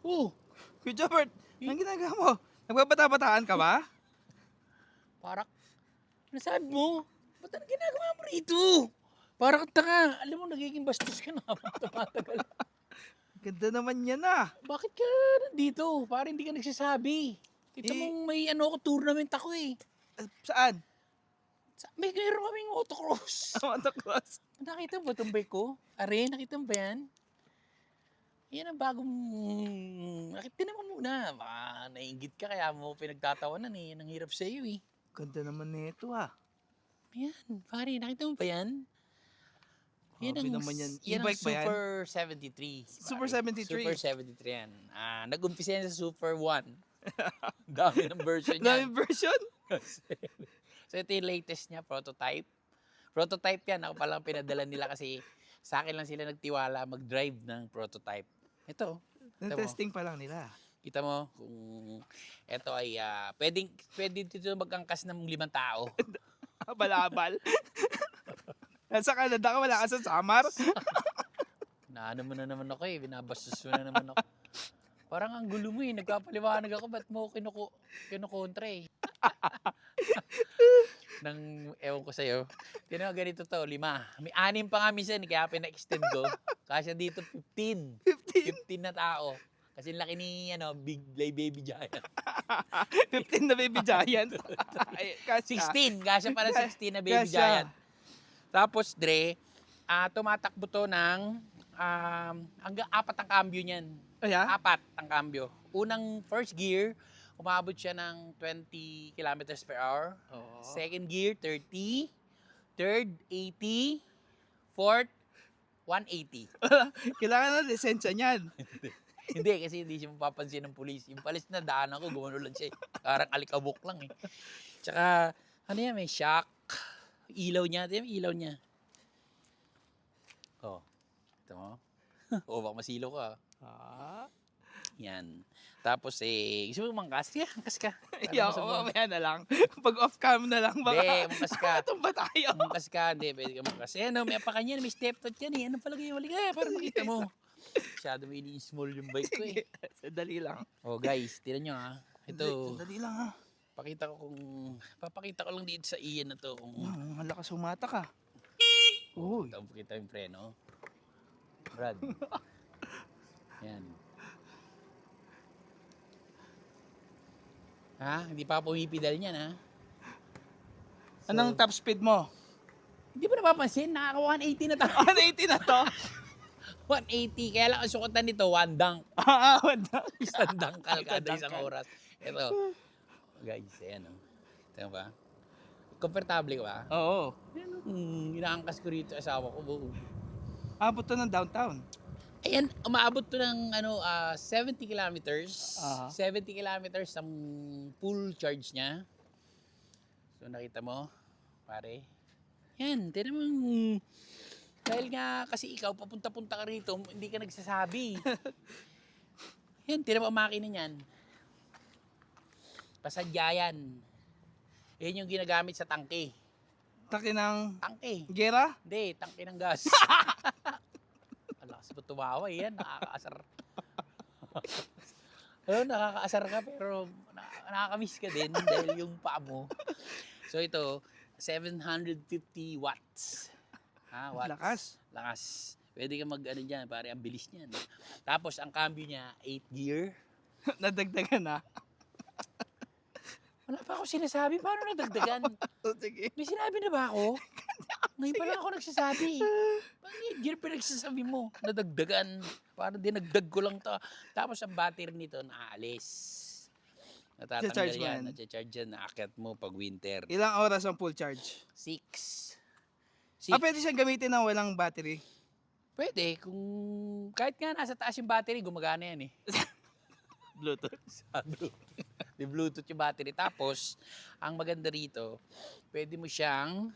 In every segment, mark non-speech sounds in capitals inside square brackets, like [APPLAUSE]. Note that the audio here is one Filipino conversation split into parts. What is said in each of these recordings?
Oh, Kuya Jobert, anong ginagawa mo? Nagbabata-bataan ka ba? parak. Ano sabi mo? Ba't ano ginagawa mo rito? Para kang tanga. Alam mo, nagiging bastos ka na habang [LAUGHS] tumatagal. Ganda naman yan ah. Bakit ka nandito? Para hindi ka nagsasabi. Kita Eh- mong may ano ako, tournament ako eh. Ah, Saan? Sa- May meron kaming autocross. [LAUGHS] Motocross. nakita mo ba itong bike ko? Are, nakita mo ba yan? Yan ang bagong... Nakita naman muna. Baka nainggit ka kaya mo pinagtatawanan eh. Yan ang hirap sa iyo eh. Ganda naman nito ah. Ayan, pare, nakita mo ba yan? Grabe naman yan. yan ang E-bike ba yan? Super 73. Super pare. 73. Super 73 yan. Ah, nag-umpisa yan sa Super 1. [LAUGHS] Dami ng version Daming yan. version. [LAUGHS] so ito yung latest niya, prototype. Prototype yan. Ako palang pinadala nila kasi sa akin lang sila nagtiwala mag-drive ng prototype. Ito, Tama. Na-testing pa lang nila. kita mo kung ito ay ah, pwedeng pwede dito magangkas ng limang tao. [LAUGHS] Balabal. [LAUGHS] Nasa Canada ka, wala ka sa Samar. [LAUGHS] Naano mo na naman ako eh, binabastos mo na naman ako. Parang ang gulo mo eh, nagpapaliwanag ako, ba't mo kinuku, kinukontra eh. Nang, ewan ko sa'yo, tinan mo ganito to, lima. May anim pa nga minsan, kaya pina-extend ko. Kasi dito 15. 15 na tao. Kasi laki ni, ano, Big Play Baby Giant. [LAUGHS] 15 na baby giant. [LAUGHS] Ay, kasya. 16, kasya para 16 na Baby Kasya. Giant. Tapos, Dre, ah tumatakbo to ng, um, hanggang apat ang cambio niyan. Ay, ah? apat ang cambio. Unang first gear, umabot siya ng 20 kilometers per hour. Oo. Second gear, 30. Third, 80. Fourth, 180. [LAUGHS] Kailangan na lisensya niyan. [LAUGHS] hindi, kasi hindi siya mapapansin ng pulis. Yung palis na daan ako, gumano lang siya. eh. Parang alikabok lang eh. Tsaka, ano yan, may shock. Ilaw niya, ito yung ilaw niya. Oh, ito mo. [LAUGHS] o, baka masilo ka. Ah? Yan. Tapos eh, gusto mo mangkas? Yeah, angkas ka. [LAUGHS] Yeah, masabog. oh, mamaya na lang. [LAUGHS] Pag off cam na lang baka. Hindi, mangkas ka. Itong [LAUGHS] ba tayo? Mangkas ka, hindi, pwede ka mangkas. Eh, ano, may apakan yan, may step tot yan eh. Ano pala kayo, wali ka, para makita mo. Masyado may ini-small yung bike ko eh. Sandali lang. Oh guys, tinan nyo ha. Ito, Sandali lang ha. pakita ko kung, papakita ko lang dito sa iyan na to kung, Ang lakas humata ka. Uy. ito, pakita yung preno. Brad. Yan. Ha? Hindi pa pumipidal niyan ha? Anong top speed mo? Hindi mo napapansin, nakaka 180 na tayo. 180 na to. [LAUGHS] 180, [LAUGHS] kaya lang ang sukutan nito, one dunk. [LAUGHS] Ah, wala. Isang dangkal kada Isang oras. Ito, guys, ayan o. Ito ba? Komportable ka ba? Oo. Ayan o. Hmm, inaangkas ko rito asawa ko. Abot to ng downtown. Ayan, umaabot to ng ano, ah, 70 kilometers. Aha. 70 kilometers ang full charge niya. So nakita mo, pare. Yan, tinan mo. Dahil nga kasi ikaw papunta-punta ka rito, hindi ka nagsasabi. [LAUGHS] yan, tinan mo ang makina niyan. Pasadya yan. Yan yung ginagamit sa tangke. Taki ng Tangke. gera? Hindi, tangke ng gas. [LAUGHS] Alas mo tumawa yan, nakakaasar. [LAUGHS] Alam, nakakaasar ka pero na- nakakamiss ka din dahil yung paa mo. So ito, 750 watts. Ha, watts. Lakas. Lakas. Pwede ka mag ano dyan, pare ang bilis niyan. Tapos ang cambio niya, 8 gear. [LAUGHS] Nadagdagan na. Wala pa ako sinasabi, paano nadagdagan? [LAUGHS] O, sige. May sinabi na ba ako? Ngayon pa lang ako nagsasabi. [LAUGHS] Bakit gear pinagsasabi mo? Nadagdagan. Parang dinagdag ko lang to. Tapos ang battery nito naaalis. Natatanggal Cha-charge mo yan. yan? Nacha-charge yan. Naakyat mo pag winter. Ilang oras ang full charge? Six. Six. Ah, pwede siyang gamitin ng walang battery. Pwede. Kung kahit nga nasa taas yung battery, gumagana yan eh. [LAUGHS] Bluetooth. Sa Bluetooth. Di Bluetooth yung battery. Tapos, ang maganda rito, pwede mo siyang,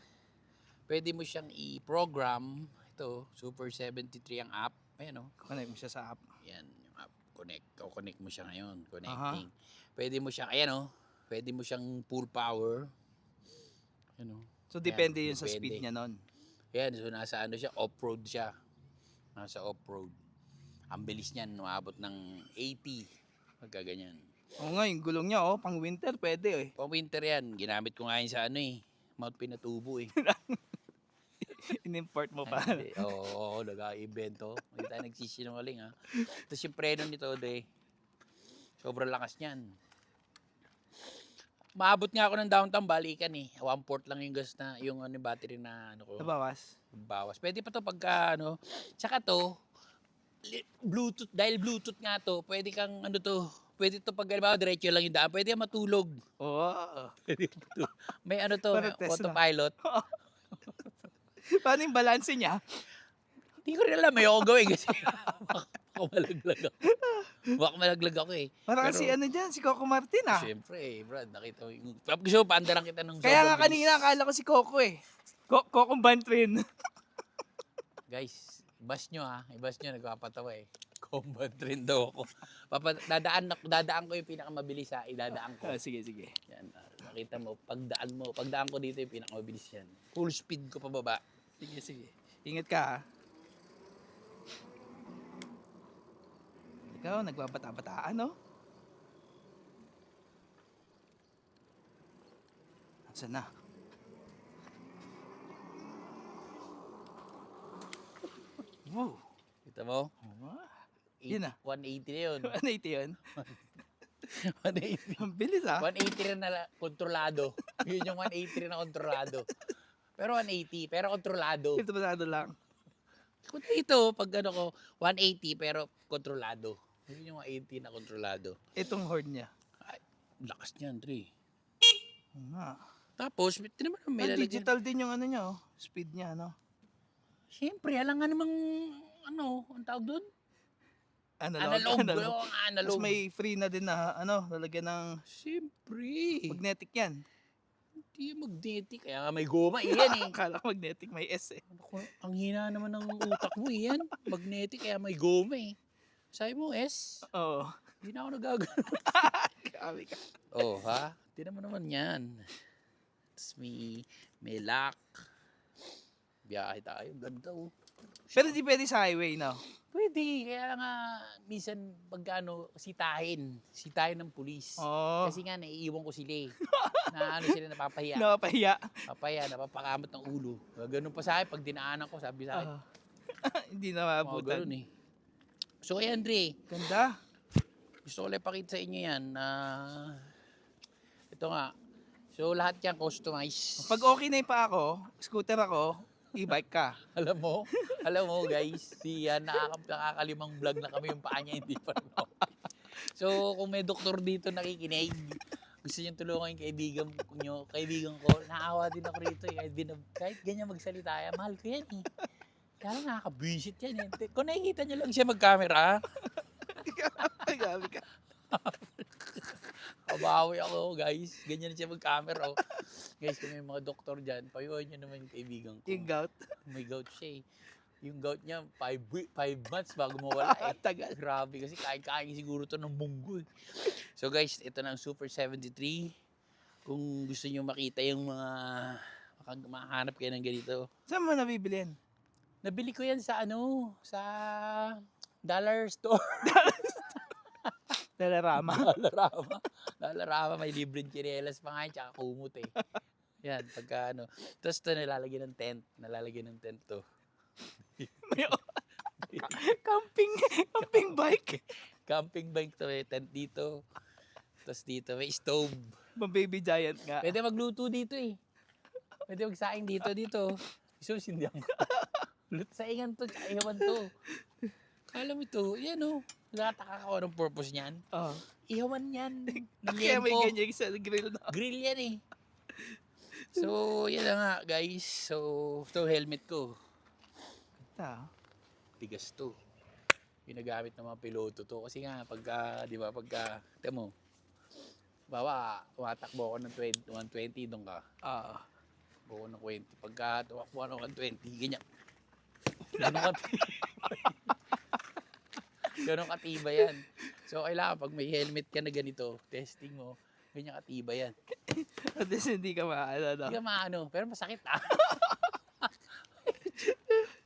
pwede mo siyang i-program. Ito, Super 73 ang app. Ayan o. Connect mo siya sa app. Yan, yung app. Connect. O, connect mo siya ngayon. Connecting. Pwede mo siyang, ayan o. Pwede mo siyang full power. Ayan o. So, depende Yan, yun sa depende. speed niya nun. Yan, so nasa ano siya, off-road siya. Nasa off-road. Ang bilis niyan, umabot ng 80. Pagka ganyan. Oo nga, yung gulong niya, oh, pang winter, pwede eh. Pang winter yan, ginamit ko nga yun sa ano eh. Mount Pinatubo eh. [LAUGHS] [LAUGHS] In-import mo pa. Ay, hindi. Oo, oo, nag-invento. Hindi tayo nagsisinungaling ha. Tapos yung preno nito, de, sobrang lakas niyan. Maabot nga ako ng downtown balikan eh. One port lang yung gas na, yung ano, battery na ano ko. Nabawas. Bawas. Pwede pa to pagka ano. Tsaka to, li- Bluetooth, dahil Bluetooth nga to, pwede kang ano to, pwede to pag halimbawa diretso lang yung daan, pwede kang matulog. Oo. Pwede matulog. May ano to, Parang Tesla. autopilot. [LAUGHS] Paano yung balance niya? Hindi ko rin alam, may ako gawin kasi [LAUGHS] baka malaglag ako. Baka malaglag ako eh. Parang Pero- si ano dyan, si Coco Martin ah. Siyempre eh, Brad, nakita mo yung... Gusto mo, paandaran kita ng Kaya nga kanina, akala ko si Coco eh. Co- Coco Bantrin. [LAUGHS] Guys, ibas nyo ha. Ibas nyo, nagpapatawa eh. Combat rin daw ako. Papa, dadaan, dadaan ko yung pinakamabilis ha. Idadaan ko. Ah, sige, sige. Yan, nakita mo, pagdaan mo, pagdaan ko dito yung pinakamabilis yan. Full speed ko pababa. Sige, sige. Ingat ka ah. Ikaw, nagbabata-bataan, no? Nasaan na? Wow. Kita mo? Eight- Yun ah. 180 na yun. [LAUGHS] Ano ito yun? 180. Ang bilis ah. 180 rin na la- kontrolado. Yun yung 180 rin na kontrolado. Pero 180, pero kontrolado. Ito pasado lang. Kung ito, pag ano ko, 180 pero kontrolado. Yun yung 180 na kontrolado. Itong horn niya. Lakas niyan. Oo nga. Tapos, tinan mo naman, may Ah, lalagyan. digital din yung ano niya, oh. Speed niya, ano? Siyempre, alam nga namang, ano, ang tawag doon? Analog. Analog. Analog. Tapos analog. may free na din na, ano, lalagyan ng Siyempre. magnetic yan. Hindi yung magnetic. Kaya nga may goma, iyan eh. [LAUGHS] Akala ko magnetic, may S eh. Ko, ang hina naman ng utak mo, iyan. Magnetic, kaya may goma eh. Sabi mo, S, Oo. hindi na ako nagagano. [LAUGHS] Ka. oh, ha? Tinan mo naman yan. Tapos may, may lock. Biyahe tayo. Ganda oh. Pero di pwede sa highway, no? Pwede. Kaya nga, minsan pagkano, sitahin. Sitahin ng pulis. Oo. Kasi nga, naiiwan ko sila eh. na ano sila, napapahiya. [LAUGHS] Nakapahiya. Papahiya, napapakamot ng ulo. Ganun pa sa akin, pag dinaanan ko, sabi sa akin, Oo. [LAUGHS] Hindi na mga maabutan. ganun eh. So, ayan, Dre. Ganda. Gusto ko lang pakita sa inyo yan na ito nga. So, lahat yan customized. Pag okay na yung pa ako, scooter ako, e-bike ka. [LAUGHS] Alam mo, alam mo guys, si uh, nakaka- nakakalimang vlog na kami yung paa niya, hindi pa rin. So, kung may doktor dito nakikinig, gusto niyo tulungan yung kaibigan nyo, kaibigan ko, naawa din ako rito. Eh. Kahit, binab- kahit ganyan magsalita, eh, mahal ko yan eh. Kaya lang nakaka-visit yan eh. Kung nakikita niyo lang siya mag-camera, [LAUGHS] Grabe ka. Kabawi ako guys. Ganyan siya mag-camera. Oh. Guys, kung may mga doktor dyan, payuhan niyo naman yung kaibigan ko. Yung gout. May gout siya eh. Yung gout niya, 5 five months bago mawala eh. [LAUGHS] Tagal. Grabe kasi kain-kain siguro to ng munggo eh. So guys, ito na ang Super 73. Kung gusto niyo makita yung mga makahanap kayo ng ganito. Saan mo nabibili yan? Nabili ko yan sa ano, sa dollar store. [LAUGHS] Dalarama. [LAUGHS] Dalarama. Dalarama, may libreng chinelas pa nga yan, tsaka kumot eh. Yan, pagka ano. Tapos ito nalalagyan ng tent. Nalalagyan ng tent to. May camping, camping bike. Camping bike to, may tent dito. Tapos dito, may stove. Mga baby giant nga. Pwede magluto dito eh. Pwede magsaing dito, dito. Isusindihan ko. [LAUGHS] Lut saingan to, tsaka ihawan to. Kala mo ito, yan o. Oh. Nakataka ka anong purpose niyan. Oh. Ihawan yan. Ng [LAUGHS] Kaya may liempo. ganyan sa grill na. Grill yan eh. So, yan na nga guys. So, ito helmet ko. Ah. Tigas to. Ginagamit ng mga piloto to. Kasi nga, pagka, di ba, pagka, ito mo, bawa, tumatakbo ako ng 20, 120, doon ka. Ah. Buo ng 20. Pagka tumakbo ako ng 120, ganyan. [LAUGHS] Ganon katibay. Ganon katibay yan. So, kailangan pag may helmet ka na ganito, testing mo, ganyan katibay yan. [LAUGHS] At least hindi ka maano. No? Hindi ka maano, pero masakit ah. [LAUGHS]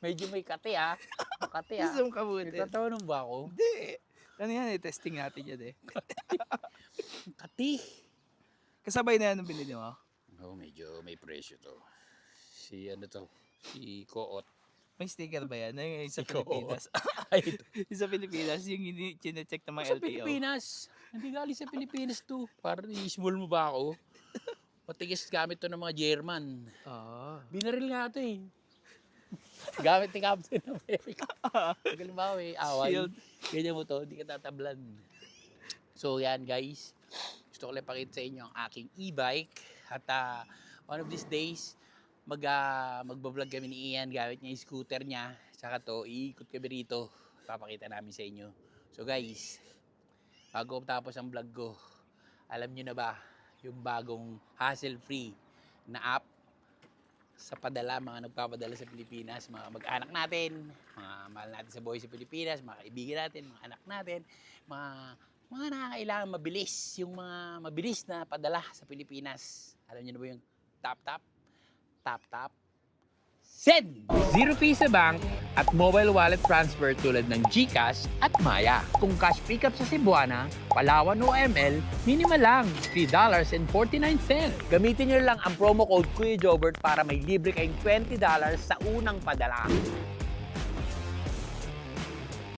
Medyo may kati ah. Makati ah. Zoom ka buti. Nagtatawanan ba ako? Hindi. Ano yan eh, testing natin yan eh. [LAUGHS] Kati. Kasabay na yan ang binili mo. Oh, medyo may presyo to. Si ano to? Si Koot. May sticker ba yan? Yung sa Ikaw. Pilipinas. [LAUGHS] [LAUGHS] Ay, ito. yung sa Pilipinas, yung ini- chinecheck ng mga sa LTO. Pilipinas. Hindi galing sa Pilipinas to. Para i-small mo ba ako? Matigas gamit to ng mga German. Oo. Binaril nga ito eh. [LAUGHS] gamit ni Captain America. Ba eh, away. Shield. Ganyan mo to, hindi ka tatablan. So yan guys, gusto ko lang pakita sa inyo ang aking e-bike. At ah, one of these days, mag, uh, magbablog kami ni Ian gamit niya yung scooter niya. Tsaka to, iikot kami rito. Papakita namin sa inyo. So guys, bago tapos ang vlog ko, alam nyo na ba yung bagong hassle-free na app sa padala, mga nagpapadala sa Pilipinas, mga mag-anak natin, mga mahal natin sa buhay sa Pilipinas, mga kaibigan natin, mga anak natin, mga mga nakakailangan mabilis, yung mga mabilis na padala sa Pilipinas. Alam niyo na ba yung tap tap? Tap? Send! Zero fees sa bank at mobile wallet transfer tulad ng GCash at Maya. Kung cash pickup sa Cebuana, Palawan o ML, minimal lang, $3.49. Gamitin niyo lang ang promo code Kuya Jobert para may libre kayong $20 sa unang padala.